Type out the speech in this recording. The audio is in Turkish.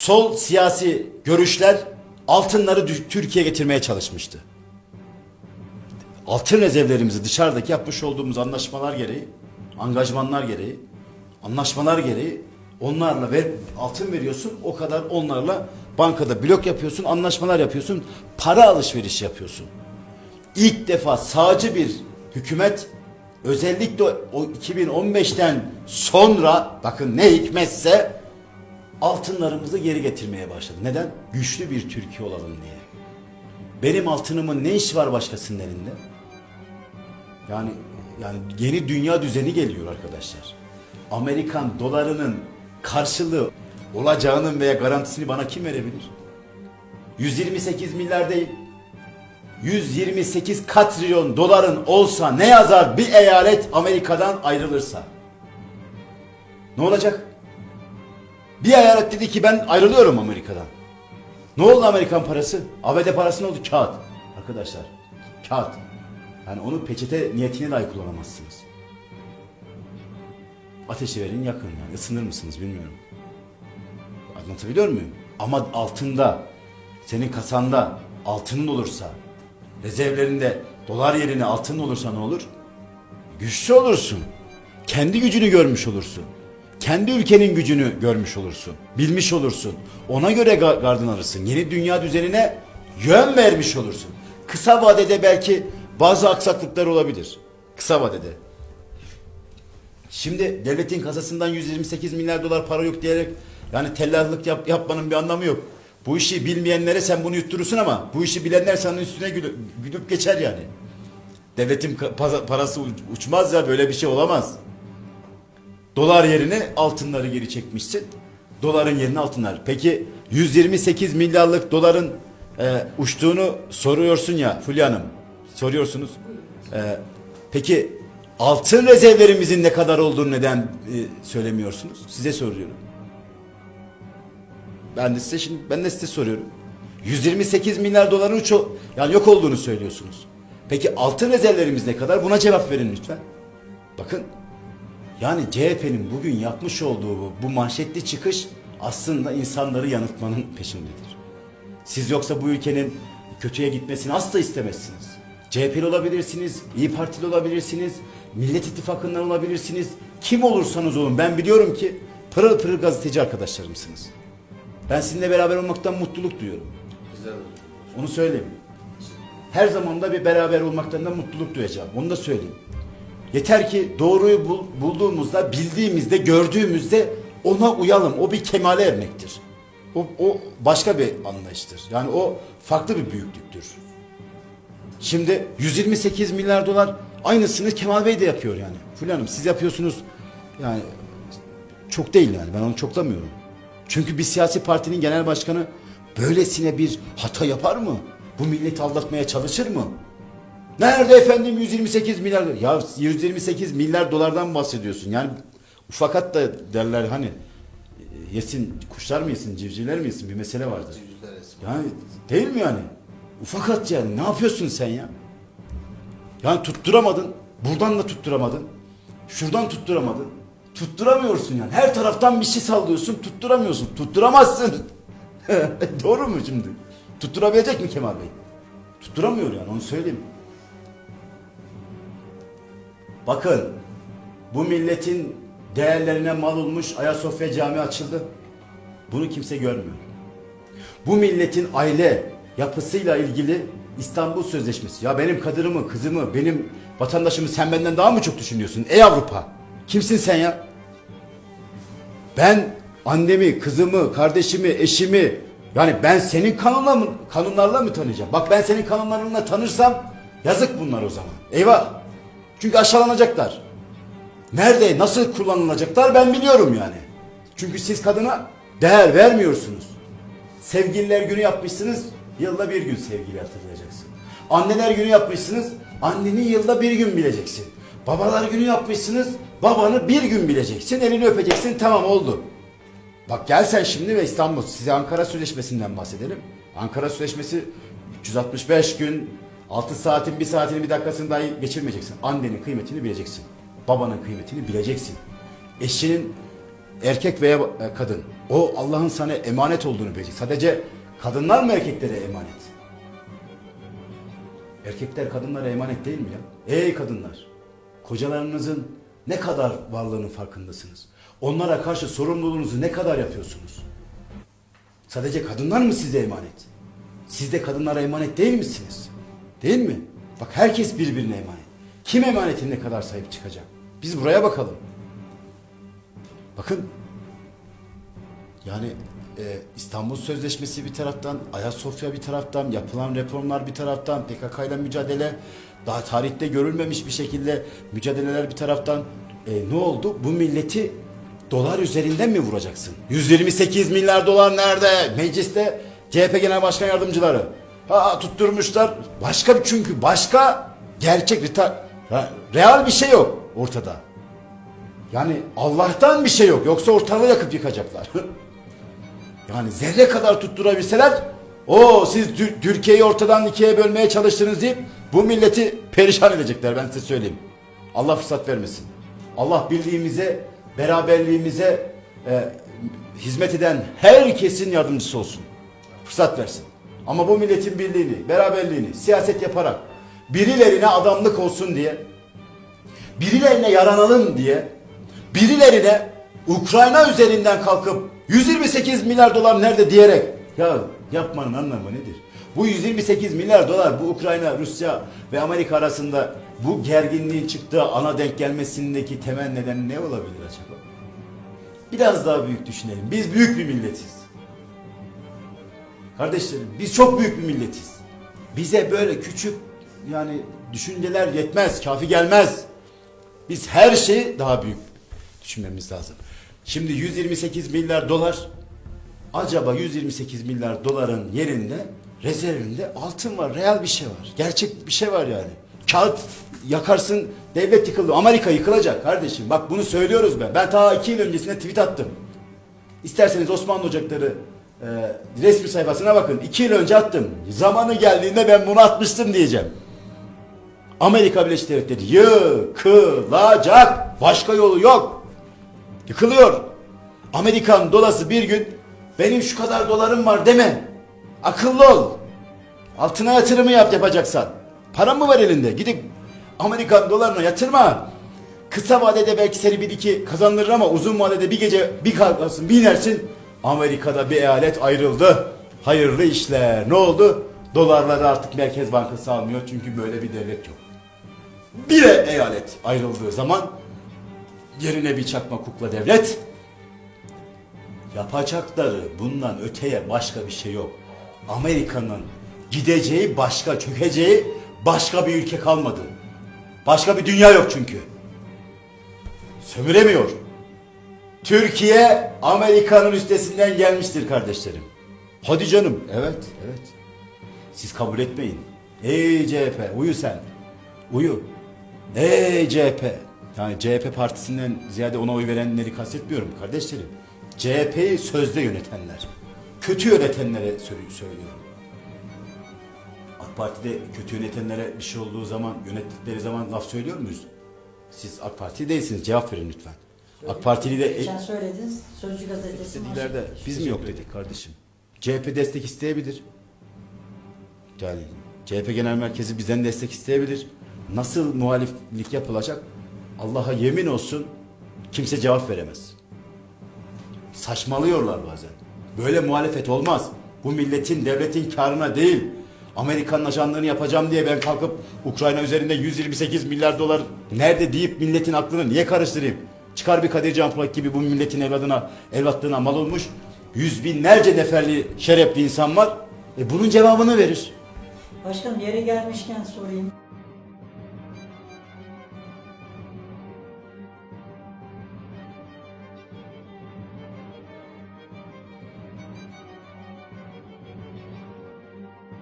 sol siyasi görüşler altınları Türkiye'ye getirmeye çalışmıştı. Altın rezervlerimizi dışarıdaki yapmış olduğumuz anlaşmalar gereği, angajmanlar gereği, anlaşmalar gereği onlarla ver, altın veriyorsun. O kadar onlarla bankada blok yapıyorsun, anlaşmalar yapıyorsun, para alışverişi yapıyorsun. İlk defa sağcı bir hükümet özellikle o 2015'ten sonra bakın ne hikmetse altınlarımızı geri getirmeye başladı. Neden? Güçlü bir Türkiye olalım diye. Benim altınımın ne işi var başkasının elinde? Yani yani yeni dünya düzeni geliyor arkadaşlar. Amerikan dolarının karşılığı olacağının veya garantisini bana kim verebilir? 128 milyar değil. 128 katrilyon doların olsa ne yazar bir eyalet Amerika'dan ayrılırsa? Ne olacak? Bir eyalet dedi ki ben ayrılıyorum Amerika'dan. Ne oldu Amerikan parası? ABD parası ne oldu? Kağıt. Arkadaşlar kağıt. Yani onu peçete niyetine dahi kullanamazsınız. Ateşi verin yakın yani. Isınır mısınız bilmiyorum. Anlatabiliyor muyum? Ama altında, senin kasanda altının olursa, rezervlerinde dolar yerine altın olursa ne olur? Güçlü olursun. Kendi gücünü görmüş olursun. Kendi ülkenin gücünü görmüş olursun. Bilmiş olursun. Ona göre ga- gardın alırsın. Yeni dünya düzenine yön vermiş olursun. Kısa vadede belki bazı aksaklıklar olabilir. Kısa vadede. Şimdi devletin kasasından 128 milyar dolar para yok diyerek yani tellahlık yap, yapmanın bir anlamı yok. Bu işi bilmeyenlere sen bunu yutturursun ama bu işi bilenler senin üstüne gülüp, gülüp geçer yani. Devletin parası uç- uçmaz ya böyle bir şey olamaz. Dolar yerine altınları geri çekmişsin. Doların yerine altınlar. Peki 128 milyarlık doların e, uçtuğunu soruyorsun ya Fulya Hanım. Soruyorsunuz. E, peki altın rezervlerimizin ne kadar olduğunu neden e, söylemiyorsunuz? Size soruyorum. Ben de size şimdi ben de size soruyorum. 128 milyar doların uçu yani yok olduğunu söylüyorsunuz. Peki altın rezervlerimiz ne kadar? Buna cevap verin lütfen. Bakın yani CHP'nin bugün yapmış olduğu bu, manşetli çıkış aslında insanları yanıltmanın peşindedir. Siz yoksa bu ülkenin kötüye gitmesini asla istemezsiniz. CHP'li olabilirsiniz, İyi Partili olabilirsiniz, Millet İttifakı'ndan olabilirsiniz. Kim olursanız olun ben biliyorum ki pırıl pırıl gazeteci arkadaşlarımsınız. Ben sizinle beraber olmaktan mutluluk duyuyorum. Onu söyleyeyim. Her zaman da bir beraber olmaktan da mutluluk duyacağım. Onu da söyleyeyim. Yeter ki doğruyu bul- bulduğumuzda, bildiğimizde, gördüğümüzde ona uyalım. O bir kemale ermektir. O, o başka bir anlayıştır. Yani o farklı bir büyüklüktür. Şimdi 128 milyar dolar aynısını Kemal Bey de yapıyor yani. Fulya Hanım siz yapıyorsunuz. Yani çok değil yani ben onu çoklamıyorum. Çünkü bir siyasi partinin genel başkanı böylesine bir hata yapar mı? Bu milleti aldatmaya çalışır mı? Nerede efendim 128 milyar dolar? Ya 128 milyar dolardan bahsediyorsun. Yani ufakat da derler hani e, yesin kuşlar mı yesin civcivler mi yesin bir mesele vardır. Yani değil mi yani? Ufakat yani ne yapıyorsun sen ya? Yani tutturamadın. Buradan da tutturamadın. Şuradan tutturamadın. Tutturamıyorsun yani. Her taraftan bir şey sallıyorsun. Tutturamıyorsun. Tutturamazsın. Doğru mu şimdi? Tutturabilecek mi Kemal Bey? Tutturamıyor yani onu söyleyeyim. Bakın bu milletin değerlerine mal olmuş Ayasofya Camii açıldı. Bunu kimse görmüyor. Bu milletin aile yapısıyla ilgili İstanbul Sözleşmesi. Ya benim kadınımı, kızımı, benim vatandaşımı sen benden daha mı çok düşünüyorsun? Ey Avrupa! Kimsin sen ya? Ben annemi, kızımı, kardeşimi, eşimi yani ben senin kanunla mı, kanunlarla mı tanıyacağım? Bak ben senin kanunlarınla tanırsam yazık bunlar o zaman. Eyvah! Çünkü aşağılanacaklar. Nerede, nasıl kullanılacaklar ben biliyorum yani. Çünkü siz kadına değer vermiyorsunuz. Sevgililer günü yapmışsınız, yılda bir gün sevgili hatırlayacaksın. Anneler günü yapmışsınız, anneni yılda bir gün bileceksin. Babalar günü yapmışsınız, babanı bir gün bileceksin, elini öpeceksin, tamam oldu. Bak gel sen şimdi ve İstanbul, size Ankara Sözleşmesi'nden bahsedelim. Ankara Sözleşmesi 365 gün, 6 saatin, 1 saatini, 1 dakikasını dahi geçirmeyeceksin. Annenin kıymetini bileceksin. Babanın kıymetini bileceksin. Eşinin erkek veya e, kadın o Allah'ın sana emanet olduğunu bilecek. Sadece kadınlar mı erkeklere emanet? Erkekler kadınlara emanet değil mi ya? Ey kadınlar! Kocalarınızın ne kadar varlığının farkındasınız? Onlara karşı sorumluluğunuzu ne kadar yapıyorsunuz? Sadece kadınlar mı size emanet? Siz de kadınlara emanet değil misiniz? Değil mi? Bak herkes birbirine emanet. Kim emanetin ne kadar sahip çıkacak? Biz buraya bakalım. Bakın. Yani e, İstanbul Sözleşmesi bir taraftan, Ayasofya bir taraftan, yapılan reformlar bir taraftan, PKK ile mücadele, daha tarihte görülmemiş bir şekilde mücadeleler bir taraftan. E, ne oldu? Bu milleti dolar üzerinden mi vuracaksın? 128 milyar dolar nerede? Mecliste CHP Genel Başkan Yardımcıları. Ha tutturmuşlar. Başka bir çünkü başka gerçek rita, ha, real bir şey yok ortada. Yani Allah'tan bir şey yok. Yoksa ortalığı yakıp yıkacaklar. yani zerre kadar tutturabilseler o siz Tür- Türkiye'yi ortadan ikiye bölmeye çalıştınız deyip bu milleti perişan edecekler ben size söyleyeyim. Allah fırsat vermesin. Allah birliğimize, beraberliğimize e, hizmet eden herkesin yardımcısı olsun. Fırsat versin. Ama bu milletin birliğini, beraberliğini siyaset yaparak birilerine adamlık olsun diye birilerine yaranalım diye birilerine Ukrayna üzerinden kalkıp 128 milyar dolar nerede diyerek ya yapmanın anlamı nedir? Bu 128 milyar dolar bu Ukrayna, Rusya ve Amerika arasında bu gerginliğin çıktığı ana denk gelmesindeki temel neden ne olabilir acaba? Biraz daha büyük düşünelim. Biz büyük bir milletiz. Kardeşlerim biz çok büyük bir milletiz. Bize böyle küçük yani düşünceler yetmez, kafi gelmez. Biz her şeyi daha büyük düşünmemiz lazım. Şimdi 128 milyar dolar acaba 128 milyar doların yerinde rezervinde altın var, real bir şey var. Gerçek bir şey var yani. Kağıt yakarsın devlet yıkıldı. Amerika yıkılacak kardeşim. Bak bunu söylüyoruz ben. Ben ta iki yıl öncesinde tweet attım. İsterseniz Osmanlı Ocakları e, resmi sayfasına bakın. İki yıl önce attım. Zamanı geldiğinde ben bunu atmıştım diyeceğim. Amerika Birleşik Devletleri yıkılacak. Başka yolu yok. Yıkılıyor. Amerikan dolası bir gün benim şu kadar dolarım var deme. Akıllı ol. Altına yatırımı yap yapacaksan. Paran mı var elinde? Gidip Amerikan dolarına yatırma. Kısa vadede belki seni bir iki kazandırır ama uzun vadede bir gece bir kalkarsın bir inersin. Amerika'da bir eyalet ayrıldı. Hayırlı işler. Ne oldu? Dolarları artık Merkez Bankası almıyor çünkü böyle bir devlet yok. Bir eyalet ayrıldığı zaman yerine bir çakma kukla devlet yapacakları bundan öteye başka bir şey yok. Amerika'nın gideceği başka, çökeceği başka bir ülke kalmadı. Başka bir dünya yok çünkü. Sömüremiyor. Türkiye Amerika'nın üstesinden gelmiştir kardeşlerim. Hadi canım. Evet, evet. Siz kabul etmeyin. Ey CHP, uyu sen. Uyu. Ey CHP. Yani CHP partisinden ziyade ona oy verenleri kastetmiyorum kardeşlerim. CHP'yi sözde yönetenler. Kötü yönetenlere sö- söylüyorum. AK Parti'de kötü yönetenlere bir şey olduğu zaman, yönettikleri zaman laf söylüyor muyuz? Siz AK Parti değilsiniz. Cevap verin lütfen. AK Partili de Geçen söylediniz. Sözcü gazetesi. İleride biz mi yok dedik kardeşim? CHP destek isteyebilir. Yani CHP Genel Merkezi bizden destek isteyebilir. Nasıl muhaliflik yapılacak? Allah'a yemin olsun kimse cevap veremez. Saçmalıyorlar bazen. Böyle muhalefet olmaz. Bu milletin, devletin karına değil. Amerika'nın ajanlığını yapacağım diye ben kalkıp Ukrayna üzerinde 128 milyar dolar nerede deyip milletin aklını niye karıştırayım? Çıkar bir Kadir Canpolak gibi bu milletin evladına, evlatlığına mal olmuş yüz binlerce neferli şerefli insan var. E bunun cevabını verir. Başkanım yeri gelmişken sorayım.